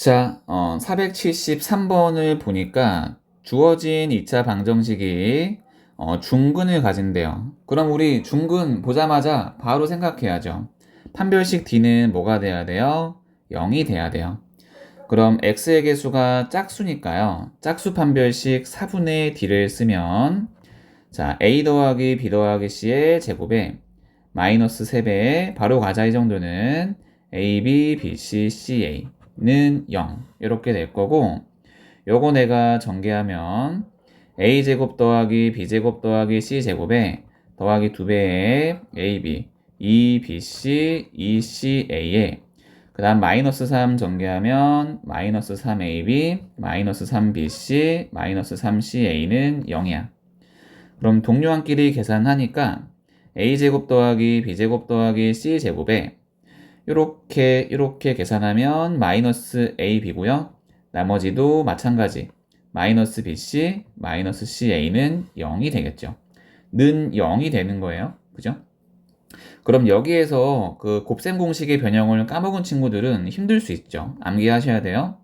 자, 어, 473번을 보니까 주어진 2차 방정식이 어, 중근을 가진대요. 그럼 우리 중근 보자마자 바로 생각해야죠. 판별식 D는 뭐가 돼야 돼요? 0이 돼야 돼요. 그럼 x의 개수가 짝수니까요. 짝수 판별식 4분의 D를 쓰면 자, a 더하기 b 더하기 c의 제곱에 마이너스 3배 바로 가자 이 정도는 a, b, b, c, c, a 는 0 이렇게 될 거고 요거 내가 전개하면 a제곱 더하기 b제곱 더하기 c제곱에 더하기 2배의 ab 2bc 2ca에 그 다음 마이너스 3 전개하면 마이너스 3ab 마이너스 3bc 마이너스 3ca는 0이야. 그럼 동료한끼리 계산하니까 a제곱 더하기 b제곱 더하기 c제곱에 이렇게 이렇게 계산하면 마이너스 ab고요. 나머지도 마찬가지 마이너스 bc 마이너스 ca는 0이 되겠죠. 는 0이 되는 거예요. 그죠? 그럼 여기에서 그 곱셈 공식의 변형을 까먹은 친구들은 힘들 수 있죠. 암기하셔야 돼요.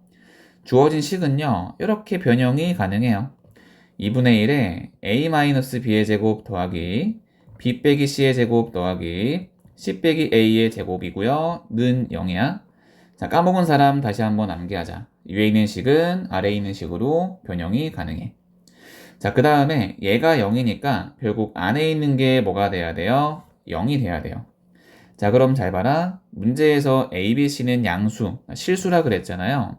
주어진 식은요. 이렇게 변형이 가능해요. 2분의 1에 a-b의 제곱 더하기 b 빼기 c의 제곱 더하기 c 빼기 a의 제곱이고요. 는 0이야. 자, 까먹은 사람 다시 한번 암기하자. 위에 있는 식은 아래에 있는 식으로 변형이 가능해. 자, 그 다음에 얘가 0이니까 결국 안에 있는 게 뭐가 돼야 돼요? 0이 돼야 돼요. 자, 그럼 잘 봐라. 문제에서 a, b, c는 양수, 실수라 그랬잖아요.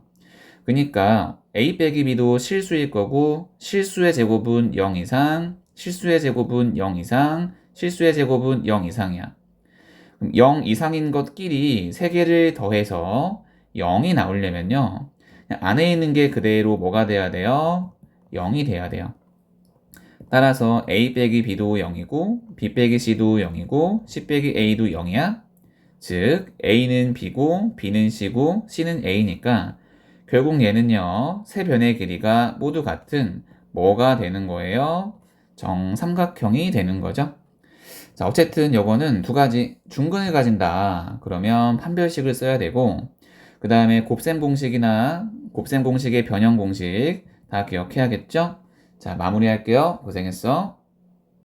그러니까 a 빼기 b도 실수일 거고 실수의 제곱은 0 이상, 실수의 제곱은 0 이상, 실수의 제곱은 0 이상이야. 그럼 0 이상인 것끼리 3개를 더해서 0이 나오려면요. 안에 있는 게 그대로 뭐가 돼야 돼요? 0이 돼야 돼요. 따라서 a 빼기 b도 0이고 b 빼기 c도 0이고 c 빼기 a도 0이야. 즉 a는 b고 b는 c고 c는 a니까 결국 얘는요. 세 변의 길이가 모두 같은 뭐가 되는 거예요? 정삼각형이 되는 거죠. 자, 어쨌든 요거는 두 가지 중근을 가진다. 그러면 판별식을 써야 되고 그 다음에 곱셈 공식이나 곱셈 공식의 변형 공식 다 기억해야겠죠? 자, 마무리할게요. 고생했어.